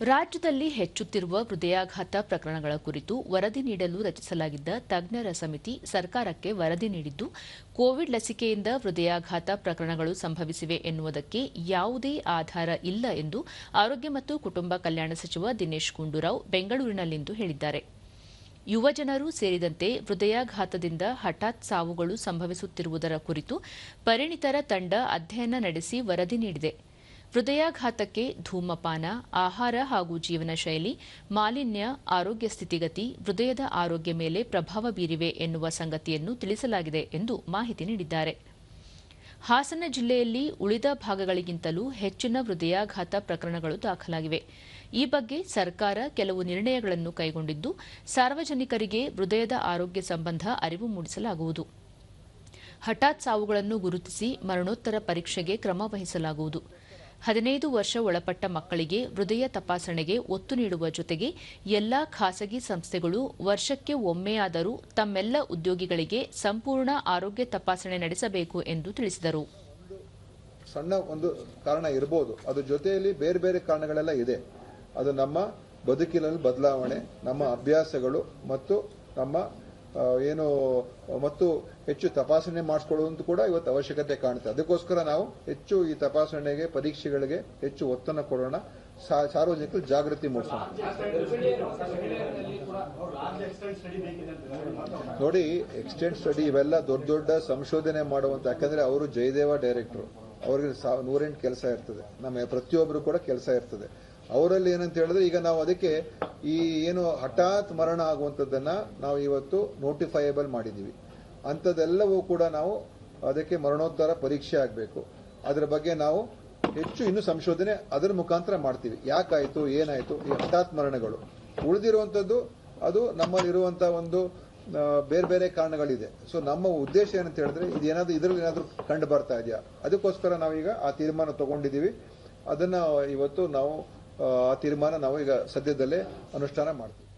ರಾಜ್ಯದಲ್ಲಿ ಹೆಚ್ಚುತ್ತಿರುವ ಹೃದಯಾಘಾತ ಪ್ರಕರಣಗಳ ಕುರಿತು ವರದಿ ನೀಡಲು ರಚಿಸಲಾಗಿದ್ದ ತಜ್ಞರ ಸಮಿತಿ ಸರ್ಕಾರಕ್ಕೆ ವರದಿ ನೀಡಿದ್ದು, ಕೋವಿಡ್ ಲಸಿಕೆಯಿಂದ ಹೃದಯಾಘಾತ ಪ್ರಕರಣಗಳು ಸಂಭವಿಸಿವೆ ಎನ್ನುವುದಕ್ಕೆ ಯಾವುದೇ ಆಧಾರ ಇಲ್ಲ ಎಂದು ಆರೋಗ್ಯ ಮತ್ತು ಕುಟುಂಬ ಕಲ್ಯಾಣ ಸಚಿವ ದಿನೇಶ್ ಗುಂಡೂರಾವ್ ಬೆಂಗಳೂರಿನಲ್ಲಿಂದು ಹೇಳಿದ್ದಾರೆ. ಯುವಜನರು ಸೇರಿದಂತೆ ಹೃದಯಾಘಾತದಿಂದ ಹಠಾತ್ ಸಾವುಗಳು ಸಂಭವಿಸುತ್ತಿರುವುದರ ಕುರಿತು ಪರಿಣಿತರ ತಂಡ ಅಧ್ಯಯನ ನಡೆಸಿ ವರದಿ ನೀಡಿದೆ. ಹೃದಯಾಘಾತಕ್ಕೆ ಧೂಮಪಾನ, ಆಹಾರ ಹಾಗೂ ಜೀವನ ಶೈಲಿ ಮಾಲಿನ್ಯ, ಆರೋಗ್ಯ ಸ್ಥಿತಿಗತಿ, ಹೃದಯದ ಆರೋಗ್ಯ ಮೇಲೆ ಪ್ರಭಾವ ಬೀರಿವೆ ಎನ್ನುವ ಸಂಗತಿಯನ್ನು ತಿಳಿಸಲಾಗಿದೆ ಎಂದು ಮಾಹಿತಿ ನೀಡಿದ್ದಾರೆ. ಹಾಸನ ಜಿಲ್ಲೆಯಲ್ಲಿ ಉಳಿದ ಭಾಗಗಳಿಗಿಂತಲೂ ಹೆಚ್ಚಿನ ಹೃದಯಾಘಾತ ಪ್ರಕರಣಗಳು ದಾಖಲಾಗಿವೆ. ಈ ಬಗ್ಗೆ ಸರ್ಕಾರ ಕೆಲವು ನಿರ್ಣಯಗಳನ್ನು ಕೈಗೊಂಡಿದ್ದು, ಸಾರ್ವಜನಿಕರಿಗೆ ಹೃದಯದ ಆರೋಗ್ಯ ಸಂಬಂಧ ಅರಿವು ಮೂಡಿಸಲಾಗುವುದು. ಹಠಾತ್ ಸಾವುಗಳನ್ನು ಗುರುತಿಸಿ ಮರಣೋತ್ತರ ಪರೀಕ್ಷೆಗೆ ಕ್ರಮ ವಹಿಸಲಾಗುವುದು. ಹದಿನೈದು ವರ್ಷ ಒಳಪಟ್ಟ ಮಕ್ಕಳಿಗೆ ಹೃದಯ ತಪಾಸಣೆಗೆ ಒತ್ತು ನೀಡುವ ಜೊತೆಗೆ ಎಲ್ಲಾ ಖಾಸಗಿ ಸಂಸ್ಥೆಗಳು ವರ್ಷಕ್ಕೆ ಒಮ್ಮೆಯಾದರೂ ತಮ್ಮೆಲ್ಲ ಉದ್ಯೋಗಿಗಳಿಗೆ ಸಂಪೂರ್ಣ ಆರೋಗ್ಯ ತಪಾಸಣೆ ನಡೆಸಬೇಕು ಎಂದು ತಿಳಿಸಿದರು. ಸಣ್ಣ ಒಂದು ಕಾರಣ ಇರಬಹುದು ಅದು ಜೊತೆಯಲ್ಲಿ ಬೇರೆ ಬೇರೆ ಕಾರಣಗಳೆಲ್ಲ ಇದೆ. ಅದು ನಮ್ಮ ಬದುಕಿನಲ್ಲಿ ಬದಲಾವಣೆ, ನಮ್ಮ ಅಭ್ಯಾಸಗಳು ಮತ್ತು ನಮ್ಮ ಏನು, ಮತ್ತು ಹೆಚ್ಚು ತಪಾಸಣೆ ಮಾಡಿಸ್ಕೊಳ್ಳುವಂತೂ ಕೂಡ ಇವತ್ತು ಅವಶ್ಯಕತೆ ಕಾಣುತ್ತೆ. ಅದಕ್ಕೋಸ್ಕರ ನಾವು ಹೆಚ್ಚು ಈ ತಪಾಸಣೆಗೆ, ಪರೀಕ್ಷೆಗಳಿಗೆ ಹೆಚ್ಚು ಒತ್ತನ್ನು ಕೊಡೋಣ. ಸಾರ್ವಜನಿಕರು ಜಾಗೃತಿ ಮೂಡಿಸೋಣ. ನೋಡಿ ಎಕ್ಸ್ಟೆಂಡ್ ಸ್ಟಡಿ ಇವೆಲ್ಲ ದೊಡ್ಡ ದೊಡ್ಡ ಸಂಶೋಧನೆ ಮಾಡುವಂತ, ಯಾಕಂದ್ರೆ ಅವರು ಜಯದೇವ ಡೈರೆಕ್ಟರ್ ಅವ್ರಿಗೆ ನೂರೆಂಟು ಕೆಲಸ ಇರ್ತದೆ. ನಮ್ಮ ಪ್ರತಿಯೊಬ್ಬರು ಕೂಡ ಕೆಲಸ ಇರ್ತದೆ. ಅವರಲ್ಲಿ ಏನಂತ ಹೇಳಿದ್ರೆ, ಈಗ ನಾವು ಅದಕ್ಕೆ ಈ ಏನು ಹಠಾತ್ ಮರಣ ಆಗುವಂಥದ್ದನ್ನ ನಾವು ಇವತ್ತು ನೋಟಿಫೈಯಬಲ್ ಮಾಡಿದ್ದೀವಿ. ಅಂಥದ್ದೆಲ್ಲವೂ ಕೂಡ ನಾವು ಅದಕ್ಕೆ ಮರಣೋತ್ತರ ಪರೀಕ್ಷೆ ಆಗಬೇಕು. ಅದರ ಬಗ್ಗೆ ನಾವು ಹೆಚ್ಚು ಇನ್ನು ಸಂಶೋಧನೆ ಅದರ ಮುಖಾಂತರ ಮಾಡ್ತೀವಿ. ಯಾಕಾಯಿತು, ಏನಾಯ್ತು, ಈ ಹಠಾತ್ ಮರಣಗಳು. ಉಳಿದಿರುವಂಥದ್ದು ಅದು ನಮ್ಮಲ್ಲಿರುವಂತ ಒಂದು ಬೇರೆ ಬೇರೆ ಕಾರಣಗಳಿದೆ. ಸೊ ನಮ್ಮ ಉದ್ದೇಶ ಏನಂತ ಹೇಳಿದ್ರೆ, ಇದೇನಾದ್ರೂ ಇದರಲ್ಲಿ ಏನಾದರೂ ಕಂಡು ಬರ್ತಾ ಇದೆಯಾ? ಅದಕ್ಕೋಸ್ಕರ ನಾವೀಗ ಆ ತೀರ್ಮಾನ ತಗೊಂಡಿದ್ದೀವಿ. ಅದನ್ನ ಇವತ್ತು ನಾವು ಆ ತೀರ್ಮಾನ ನಾವು ಈಗ ಸದ್ಯದಲ್ಲೇ ಅನುಷ್ಠಾನ ಮಾಡ್ತೀವಿ.